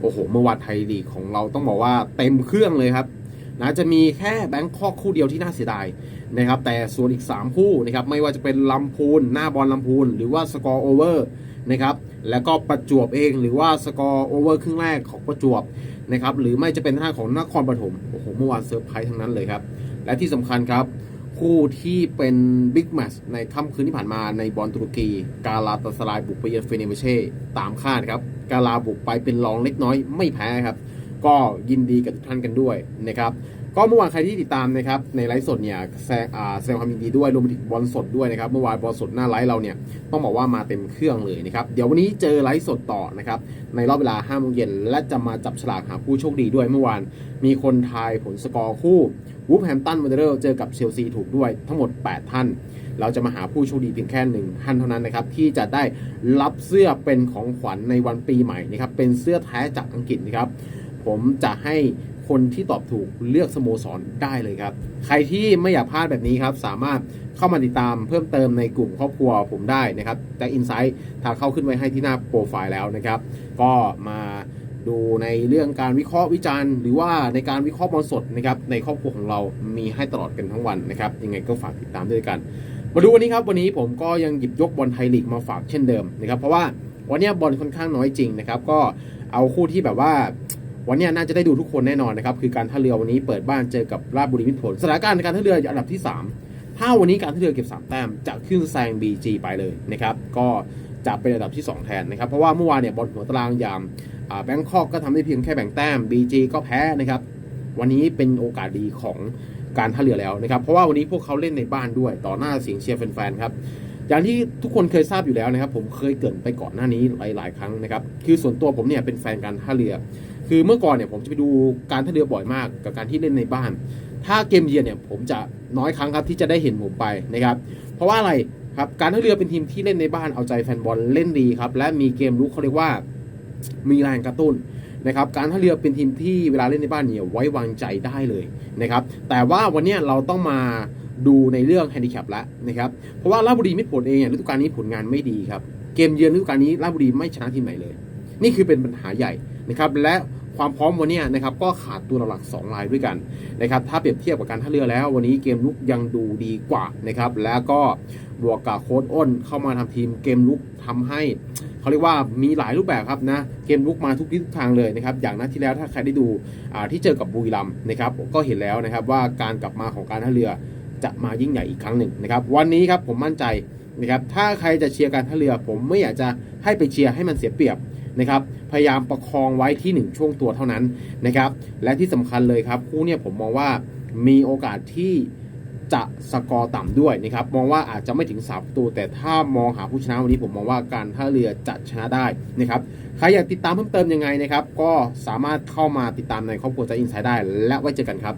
โอ้โห เมื่อวานไทยลีกของเราต้องบอกว่าเต็มเครื่องเลยครับนะจะมีแค่แบงคอกคู่เดียวที่น่าเสียดายนะครับแต่ส่วนอีก 3 คู่นะครับไม่ว่าจะเป็นลำพูนหน้าบอลลำพูน หรือว่าสกอร์โอเวอร์นะครับแล้วก็ประจวบเองหรือว่าสกอร์โอเวอร์ครึ่งแรกของประจวบนะครับหรือไม่จะเป็นทางของนครปฐมโอ้โหเมื่อวานเซอร์ไพรส์ทั้งนั้นเลยครับและที่สำคัญครับ คู่ที่เป็นบิ๊กแมชในค่ำคืนที่ผ่านมาในบอลตุรกี กาลาตาสลายบุกไปเยือนเฟเนเบเช่ตามคาดครับ กาลาบุกไปเป็นรองเล็กน้อยไม่แพ้ครับ ก็ยินดีกับทุกท่านกันด้วยนะครับ ก็เมื่อวานใครที่ติดตามนะครับในไลฟ์สดเนี่ยแสดงแสดงความยินดีด้วยรวมถึงบอลสดด้วยนะครับเมื่อวานบอลสดหน้าไลฟ์เราเนี่ยต้องบอกว่ามาเต็มเครื่องเลยนะครับเดี๋ยววันนี้เจอไลฟ์สดต่อนะครับในรอบเวลา5โมงเย็นและจะมาจับฉลากหาผู้โชคดีด้วยเมื่อวานมีคนทายผลสกอร์คู่วูฟแฮมตันวันเดอร์เจอกับเชลซีถูกด้วยทั้งหมด 8 ท่าน เราจะมาหาผู้โชคดีเพียงแค่หนึ่งท่านเท่านั้นนะครับที่จะได้รับเสื้อเป็นของขวัญในวันปีใหม่นะครับเป็นเสื้อแท้จากอังกฤษนะครับผมจะให้ คนที่ตอบถูกเลือกสโมสรได้เลยครับ ใครที่ไม่อยากพลาดแบบนี้ครับ สามารถเข้ามาติดตามเพิ่มเติมในกลุ่มครอบครัวผมได้นะครับแต่อินไซต์ทางเข้าขึ้นไว้ให้ที่หน้าโปรไฟล์แล้วนะครับ ก็มาดูในเรื่องการวิเคราะห์วิจารณ์ หรือว่าในการวิเคราะห์บอลสดนะครับในครอบครัวของเรามีให้ตลอดกันทั้งวันนะครับ ยังไงก็ฝากติดตามด้วยกัน มาดูวันนี้ครับวันนี้ผมก็ยังหยิบยกบอลไทยลีกมาฝากเช่นเดิมนะครับเพราะว่าวันนี้บอลค่อนข้างน้อยจริงนะครับ ก็เอาคู่ที่แบบว่า วันนี้น่าจะได้ดูทุกคนแน่นอนนะครับคือการท่าเรือวันนี้เปิดบ้านเจอกับราชบุรีมิตรผลสถานการณ์ในการท่าเรืออยู่อันดับที่ 3 ถ้าวันนี้การท่าเรือเก็บ 3 แต้มจะขึ้นแซง BG ไปเลยนะครับก็จะเป็นอันดับที่ 2 แทนนะครับเพราะว่าเมื่อวานเนี่ยบอลหัวตารางอย่างแบงคอกก็ทำได้เพียงแค่แบ่งแต้ม BG ก็แพ้นะครับวันนี้เป็นโอกาสดีของการท่าเรือแล้วนะครับเพราะว่าวันนี้พวกเขาเล่นในบ้านด้วยต่อหน้าเสียงเชียร์แฟนๆครับอย่างที่ทุกคนเคยทราบอยู่แล้วนะครับผมเคยเกรินไปก่อนหน้านี้หลาย ๆ ครั้งนะครับคือส่วนตัวผมเนี่ยเป็นแฟนการท่าเรือ คือเมื่อก่อนเนี่ยผมจะไปดูการท่าเรือบ่อยมากกับการที่เล่นในบ้าน ถ้าเกมเยือนเนี่ยผมจะน้อยครั้งครับที่จะได้เห็นผมไปนะครับ เพราะว่าอะไรครับการท่าเรือเป็นทีมที่เล่นในบ้านเอาใจแฟนบอลเล่นดีครับและมีเกมลุกเขาเรียกว่ามีแรงกระตุ้นนะครับการท่าเรือเป็นทีมที่เวลาเล่นในบ้านเนี่ยไว้วางใจได้เลยนะครับแต่ว่าวันนี้เราต้องมาดูในเรื่องแฮนดิแคปแล้วนะครับเพราะว่าราชบุรีมิตรผลเองเนี่ยฤดูกาลนี้ผลงานไม่ดีครับเกมเยือนฤดูกาลนี้ราชบุรีไม่ชนะทีมไหนเลย นี่คือเป็นปัญหาใหญ่นะครับและความพร้อมวันนี้นะครับก็ขาดตัวหลัก 2 รายด้วยกันนะครับถ้าเปรียบเทียบกับการท่าเรือแล้ว วันนี้เกมลุกยังดูดีกว่านะครับแล้วก็บวกกับโค้ดอ้นเข้ามาทำทีมเกมลุกทำให้เขาเรียกว่ามีหลายรูปแบบครับนะเกมลุกมาทุกทิศทุกทางเลยนะครับอย่างนัดที่แล้วถ้าใครได้ดูที่เจอกับบุรีรัมย์นะครับก็เห็นแล้วนะครับว่าการกลับมาของการท่าเรือจะมายิ่งใหญ่อีกครั้งหนึ่งนะครับวันนี้ครับผมมั่นใจนะครับถ้าใครจะเชียร์การท่าเรือ ผมไม่อยากจะให้ไปเชียร์ให้มันเสียเปรียบ นะครับพยายามประคองไว้ที่ 1 ช่วงตัวเท่านั้นนะครับและที่สำคัญเลยครับคู่เนี่ยผมมองว่ามีโอกาสที่จะสกอร์ต่ำด้วยนะครับมองว่าอาจจะไม่ถึง3ประตูแต่ถ้ามองหาผู้ชนะวันนี้ผมมองว่าการท่าเรือจะชนะได้นะครับใครอยากติดตามเพิ่มเติมยังไงนะครับก็สามารถเข้ามาติดตามในครอบครัวใจอินไซด์ได้ และไว้เจอกันครับ